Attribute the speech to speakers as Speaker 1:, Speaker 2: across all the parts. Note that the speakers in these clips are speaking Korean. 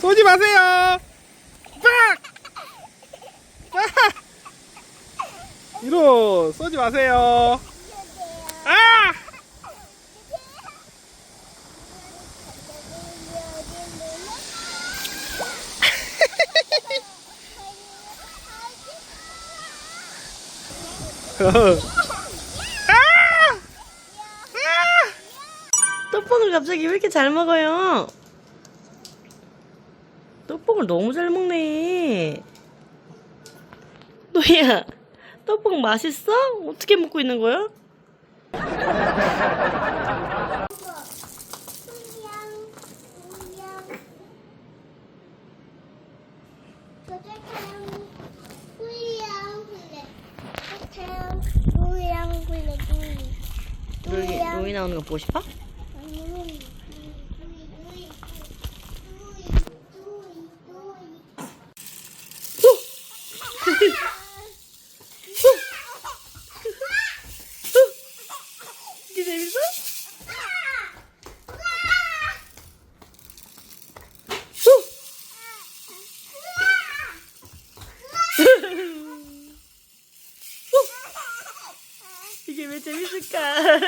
Speaker 1: 쏘지 마세요. 빡! 빡! 이로 쏘지 마세요. 아!
Speaker 2: 떡볶이를 갑자기 왜 이렇게 잘 먹어요? 떡볶이를 너무 잘 먹네. 노이야, 떡볶이 맛있어? 어떻게 먹고 있는 거야? 노이 나오는 거 보고 싶어? 이게 재밌어? 이게 왜 재밌을까?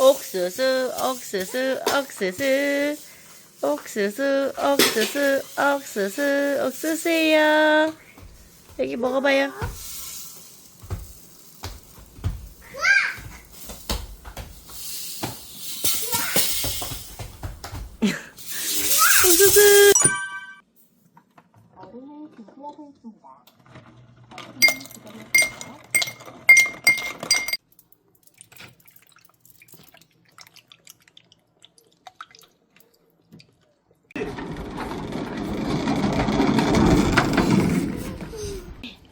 Speaker 2: 옥수수, 옥수수, 옥수수, 옥수수, 옥수수, 옥수수, 옥수수요. 여기 먹어봐요.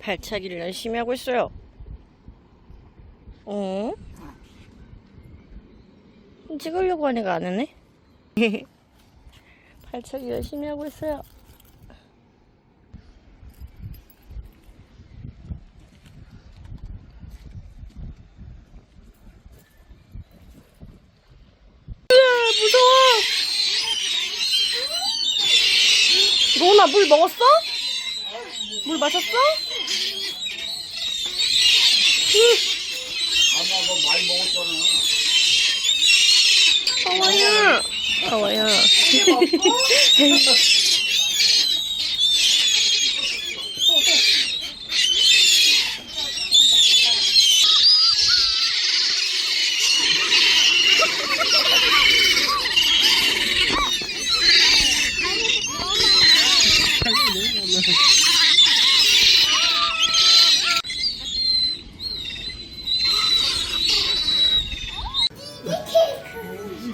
Speaker 2: 발차기를 열심히 하고 있어요. 어? 찍으려고 하니까 안 하네? 발차기 열심히 하고 있어요. 으아, 무서워! 로나 물 먹었어? 물 마셨어?
Speaker 1: 아마 너 많이 먹었잖아.
Speaker 2: 하와야. 하와야.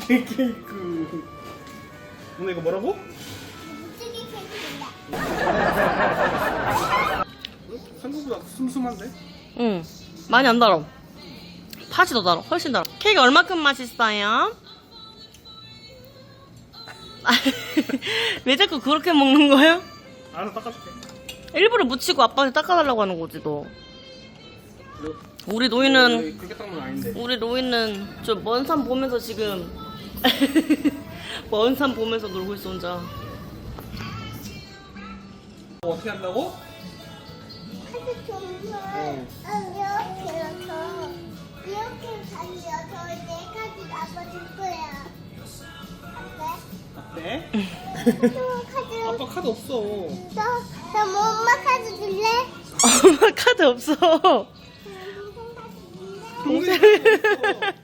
Speaker 1: 케이크. 오늘 이거 뭐라고? 한국보다 슴슴한데?
Speaker 2: 응. 많이 안 달아. 팥이 더 달아. 훨씬 달아. 케이크 얼마큼 맛있어요? 왜 자꾸 그렇게 먹는 거예요?
Speaker 1: 알아서 닦아줄게.
Speaker 2: 일부러 묻히고 아빠한테 닦아달라고 하는 거지, 너. 우리 노이는,
Speaker 1: 그렇게 닦는 건 아닌데.
Speaker 2: 우리 노이는 저 먼 산 보면서 지금, 먼 산 보면서 놀고 있어, 혼자.
Speaker 1: 뭐 어떻게 한다고?
Speaker 3: 이렇게 달려서 네 카드 아빠 줄 거야.
Speaker 1: 네?
Speaker 3: 어때? 또 카드
Speaker 1: 아빠 카드 없어.
Speaker 3: 너, 너 엄마 카드 줄래?
Speaker 2: 엄마 카드 없어.
Speaker 3: 동생 카드 줄래?
Speaker 1: 카드.